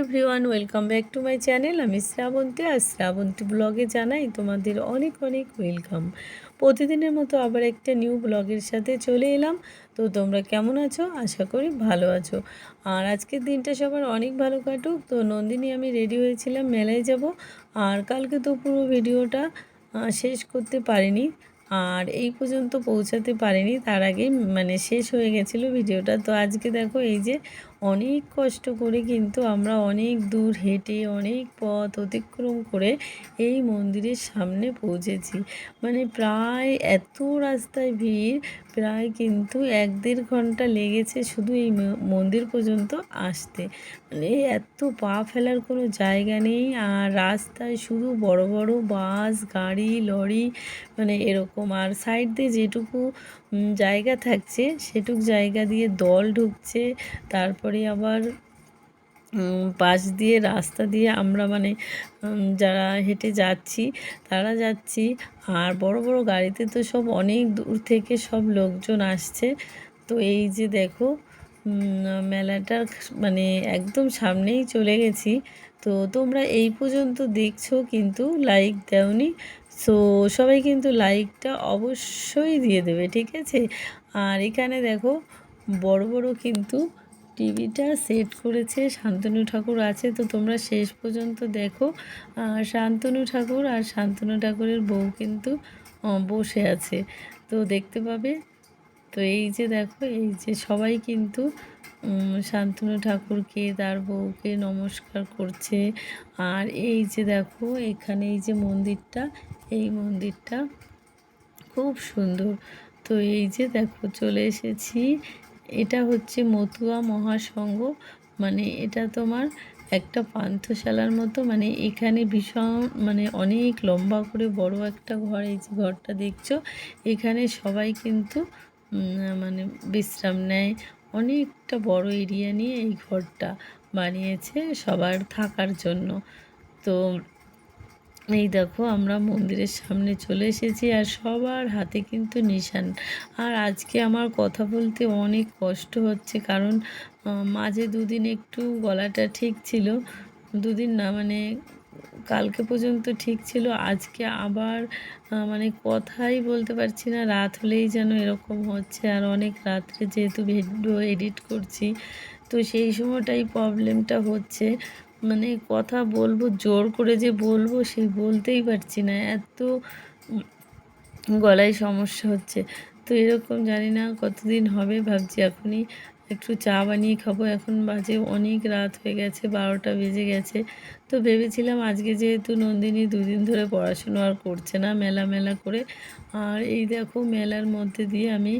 Everyone welcome back to my channel আমি শ্রাবন্তী, আর শ্রাবন্তী ব্লগে জানাই তোমাদের অনেক অনেক ওয়েলকাম প্রতিদিনের মতো আবার একটা নিউ ব্লগের সাথে চলে এলাম। তো তোমরা কেমন আছো? আশা করি ভালো আছো। আর আজকের দিনটা সবার অনেক ভালো কাটুক। তো নন্দিনী, আমি রেডি হয়েছিলাম, মেলায় যাব। আর কালকে তো পুরো ভিডিওটা শেষ করতে পারিনি। আর এই পর্যন্ত পৌঁছাতে পারিনি। তার আগেই মানে শেষ হয়ে গেছিল ভিডিওটা। তো আজকে দেখো, এই যে অনেক কষ্ট করে কিন্তু আমরা অনেক দূর হেঁটে অনেক পথ অতিক্রম করে এই মন্দিরের সামনে পৌঁছেছি। মানে প্রায় এত রাস্তায় ভিড়, প্রায় কিন্তু এক দেড় ঘণ্টা লেগেছে শুধু এই মন্দির পর্যন্ত আসতে। মানে এত পা ফেলার কোনো জায়গা নেই আর রাস্তায় শুধু বড় বড় বাস, গাড়ি, লরি মানে এরকম। আর সাইড দিয়ে যেটুকু জায়গা থাকছে সেটুক জায়গা দিয়ে দল ঢুকছে, তারপরে আবার পাশ দিয়ে রাস্তা দিয়ে আমরা মানে যারা হেঁটে যাচ্ছি তারা যাচ্ছি। আর বড় বড় গাড়িতে তো সব অনেক দূর থেকে সব লোকজন আসছে। তো এই যে দেখো উম, মেলাটার মানে একদম সামনেই চলে গেছি। তো তোমরা এই পর্যন্ত দেখছ কিন্তু লাইক দেওনি। সো সবাই কিন্তু লাইকটা অবশ্যই দিয়ে দেবে ঠিক আছে? আর এখানে দেখো বড় বড় কিন্তু টিভিটা সেট করেছে, শান্তনু ঠাকুর আছে। তো তোমরা শেষ পর্যন্ত দেখো। শান্তনু ঠাকুর আর শান্তনু ঠাকুরের বউ কিন্তু বসে আছে। তো দেখতে পাবে। তো এই যে দেখো, এই যে সবাই কিন্তু শান্তনু ঠাকুরকে, তার বউকে নমস্কার করছে। আর এই যে দেখো, এখানে এই যে মন্দিরটা, এই মন্দিরটা খুব সুন্দর। তো এই যে দেখো, চলে এসেছি। এটা হচ্ছে মতুয়া মহাসংঘ। মানে এটা তোমার একটা পান্থশালার মতো। মানে এখানে ভীষণ মানে অনেক লম্বা করে বড় একটা ঘর, এই যে ঘরটা দেখছ। এখানে সবাই কিন্তু মানে বিশ্রাম নেয়। অনেকটা বড় এরিয়া নিয়ে এই ঘরটা বানিয়েছে সবার থাকার জন্য। তো এই দেখো আমরা মন্দিরের সামনে চলে এসেছি আর সবার হাতে কিন্তু নিশান। আর আজকে আমার কথা বলতে অনেক কষ্ট হচ্ছে কারণ মাঝে দুদিন একটু গলাটা ঠিক ছিল, দুদিন না মানে কালকে পর্যন্ত ঠিক ছিল, আজকে আবার মানে কথাই বলতে পারছি না, রাত হলেই যেন এরকম হচ্ছে আর অনেক রাত্রে যেহেতু ভিডিও এডিট করছি, তো সেই সময়টাই প্রবলেমটা হচ্ছে। মানে কথা বলব, জোর করে যে বলব সেই বলতেই পারছি না। এত গলায় সমস্যা হচ্ছে। তো এরকম জানি না কতদিন হবে, ভাবছি এখনই একটু চা বানিয়ে খাব। এখন বাজে অনেক রাত হয়ে গেছে, বারোটা বেজে গেছে। তো ভেবেছিলাম আজকে যেহেতু নন্দিনী দুদিন ধরে পড়াশুনো আর করছে না মেলা মেলা করে, আর এই দেখো মেলার মধ্যে দিয়ে আমি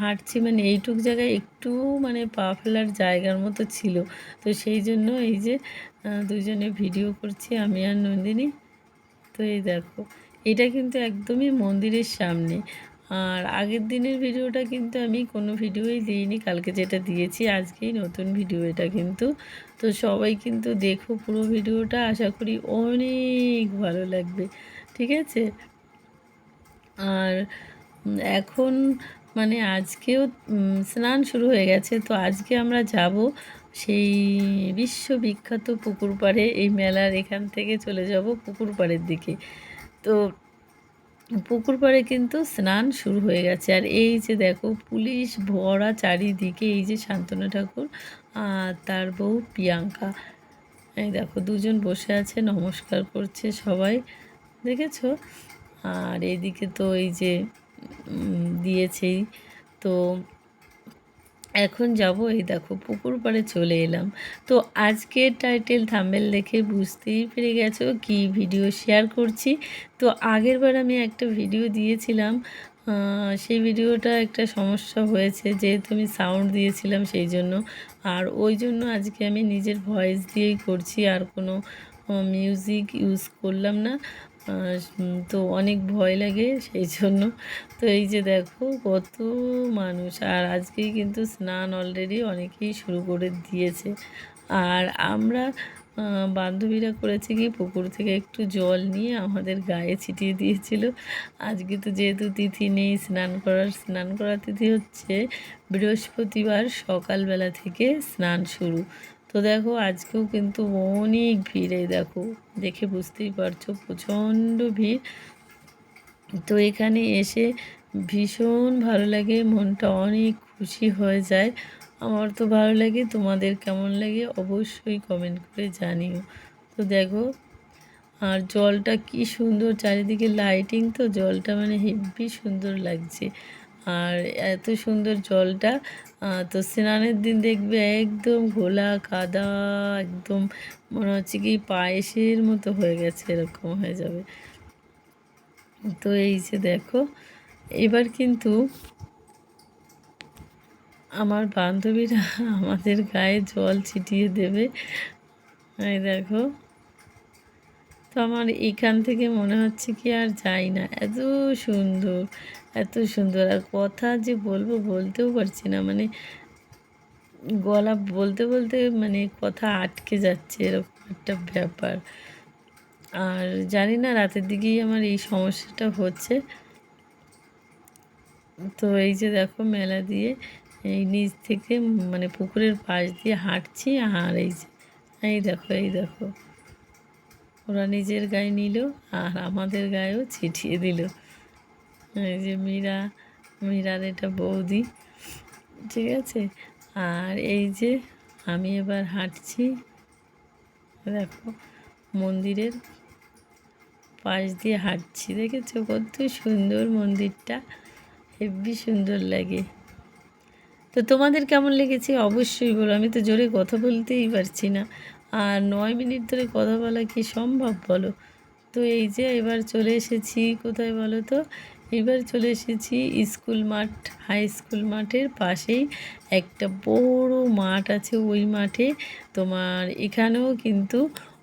হাঁটছি। মানে এইটুক জায়গায় একটু মানে পা ফেলার জায়গার মতো ছিল। তো সেই জন্য এই যে দুজনে ভিডিও করছি, আমি আর নন্দিনী। তো এই দেখো, এটা কিন্তু একদমই মন্দিরের সামনে। আর আগের দিনের ভিডিওটা কিন্তু আমি কোনো ভিডিওই দিইনি, কালকে যেটা দিয়েছি আজকেই নতুন ভিডিও এটা কিন্তু। তো সবাই কিন্তু দেখো পুরো ভিডিওটা, আশা করি অনেক ভালো লাগবে, ঠিক আছে? আর এখন মানে আজকেও স্নান শুরু হয়ে গেছে, তো আজকে আমরা যাব সেই বিশ্ববিখ্যাত পুকুর পাড়ে, এই মেলার এখান থেকে চলে যাব পুকুর পাড়ের দিকে। তো পুকুর পাড়ে কিন্তু স্নান শুরু হয়ে গেছে। আর এই যে দেখো, পুলিশ ভরা চারিদিকে এই যে শান্তনু ঠাকুর আর তার বউ প্রিয়াঙ্কা। এই দেখো, দুজন বসে আছে, নমস্কার করছে সবাই, দেখেছ? আর এইদিকে তো এই যে দিয়েছেই। তো এখন যাব, এই দেখো, পুকুর পাড়ে চলে এলাম। তো আজকের টাইটেল থাম্বেল দেখে বুঝতেই পেরে গেছো কি ভিডিও শেয়ার করছি। তো আগের বার আমি একটা ভিডিও দিয়েছিলাম সেই ভিডিওটা একটা সমস্যা হয়েছে, যেহেতু আমি সাউন্ড দিয়েছিলাম সেই জন্য। আর ওই জন্য আজকে আমি নিজের ভয়েস দিয়েই করছি, আর কোনো মিউজিক ইউজ করলাম না। তো অনেক ভয় লাগে সেই জন্য। তো এই যে দেখো কত মানুষ, আর আজকেই কিন্তু স্নান অলরেডি অনেকেই শুরু করে দিয়েছে। আর আমরা বান্ধবীরা করেছে কি, পুকুর থেকে একটু জল নিয়ে আমাদের গায়ে ছিটিয়ে দিয়েছিল। আজকে তো যেহেতু তিথি নেই, স্নান করার স্নান করার তিথি হচ্ছে বৃহস্পতিবার সকালবেলা থেকে স্নান শুরু। তো দেখো, আজকেও কিন্তু অনেক ভিড় এই দেখো। দেখে বুঝতেই পারছ, প্রচণ্ড ভিড়। তো এখানে এসে ভীষণ ভালো লাগে, মনটা অনেক খুশি হয়ে যায়। আমার তো ভালো লাগে, তোমাদের কেমন লাগে অবশ্যই কমেন্ট করে জানিও। তো দেখো, আর জলটা কি সুন্দর, চারিদিকে লাইটিং তো, জলটা মানে হেভি সুন্দর লাগছে। আর এত সুন্দর জলটা তো স্নানের দিন দেখবে একদম ঘোলা, কাদা, একদম মনে হচ্ছে কি পায়েসের মতো হয়ে গেছে, এরকম হয়ে যাবে। তো এই যে দেখো, এবার কিন্তু আমার বান্ধবীরা আমাদের গায়ে জল ছিটিয়ে দেবে। এই দেখো তো আমার এখান থেকে মনে হচ্ছে কি আর যাই না। এত সুন্দর এত সুন্দর। আর কথা যে বলব বলতেও পারছি না। মানে গলা বলতে বলতে মানে কথা আটকে যাচ্ছে এরকম একটা ব্যাপার। আর জানি না, রাতের দিকেই আমার এই সমস্যাটা হচ্ছে। তো এই যে দেখো মেলা দিয়ে এই নিচ থেকে মানে পুকুরের পাশ দিয়ে হাঁটছি। আর এই যে, এই দেখো এই দেখো। ওরা নিজের গায়ে নিল আর আমাদের গায়েও ছিটিয়ে দিল। এই যে মীরা, মীরার এটা বৌদি, ঠিক আছে? আর এই যে আমি এবার হাঁটছি, দেখো, মন্দিরের পাশ দিয়ে হাঁটছি। দেখেছ কত সুন্দর মন্দিরটা? হেব্বি সুন্দর লাগে। তো তোমাদের কেমন লেগেছে? অবশ্যই বলো। আমি তো জোরে কথা বলতেই পারছি না। আর নয় মিনিট ধরে কথা বলা কি সম্ভব বলো? তো এই যে এবার চলে এসেছি, কোথায় বলো তো? এবার চলে এসেছি স্কুল মাঠ, হাই স্কুল মাঠের পাশেই একটা বড় মাঠ আছে ওই মাঠে। তোমার এখানেও কিন্তু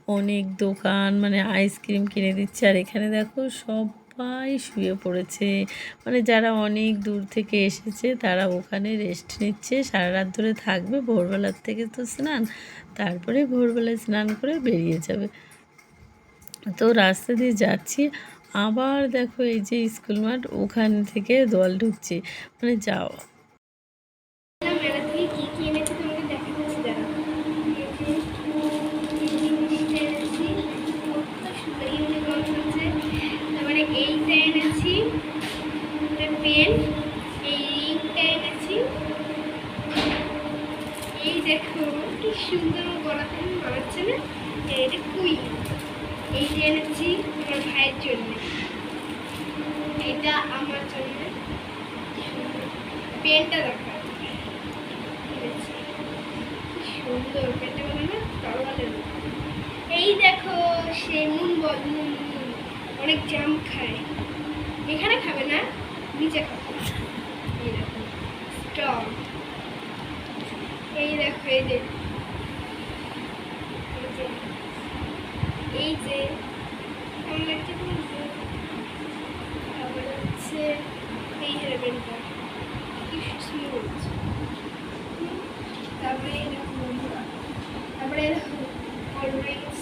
অনেক দোকান মানে আইসক্রিম কিনে দিচ্ছে। আর এখানে দেখো সবাই শুয়ে পড়েছে। মানে যারা অনেক দূর থেকে এসেছে, তারা ওখানে রেস্ট নিচ্ছে। সারা রাত ধরে থাকবে, ভোরবেলার থেকে তো স্নান, তারপরে ভোরবেলায় স্নান করে বেরিয়ে যাবে। তো রাস্তা দিয়ে যাচ্ছি। আবার দেখো এই যে স্কুল মাঠ, ওখান থেকে দল ঢুকছে। মানে যাও মেলা থেকে কি কি এনেছি তোমাকে দেখাচ্ছি দাঁড়া এই যে এই জিনিসটা এনেছি কত সুন্দর ইউনিকর্ন হচ্ছে তারপরে এইটা এনেছি পেন এই রিংটা এনেছি এই দেখো কি সুন্দর গলাতে মানাচ্ছে না এটা কুই এই যে এনেছি আমার ভাইয়ের জন্য। এটা আমার জন্য পেনটা দেখা সুন্দর পেটে বলে না এই দেখো, সে মুন বল। অনেক জাম খায়। এখানে খাবে না, নিচে খাবে। এই দেখো স্ট্রং এই দেখো এই যে এই যে এই যে কেমন লাগছে বলছে তারপরে হচ্ছে স্মুথ তারপরে দেখো বন্ধুরা তারপরে দেখো কোল্ড ড্রিঙ্কস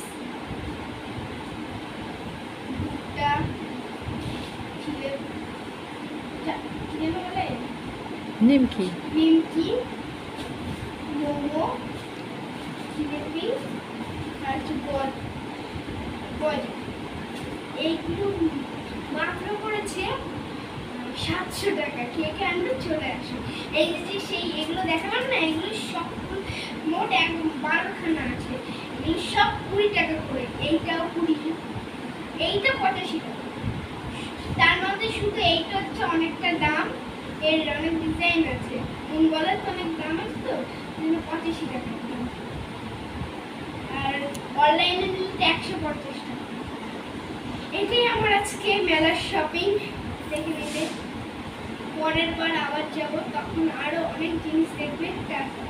বলে নিমকি। নিমকি মোমো জিলেপি আর হচ্ছে বল বল এইগুলো মাত্র পড়েছে সাতশো টাকা কে আনবে, চলে আসো এই যে সেই এগুলো দেখালাম না, এগুলো সব মোট এক বারোখানা আছে। এগুলো সব কুড়ি টাকা করে, এইটাও কুড়ি। এইটা পঁচাশি টাকা। তার মধ্যে শুধু এইটা হচ্ছে অনেকটা দাম। এর অনেক ডিজাইন আছে। মন বলার তো অনেক দাম আছে তো পঁচাশি টাকা। আর অনলাইনে নিলে একশো পঞ্চাশ টাকা। এটাই আমার আজকে মেলার শপিং দেখে নেবে পরের বার আবার যাব তখন আরও অনেক জিনিস দেখবে টাটা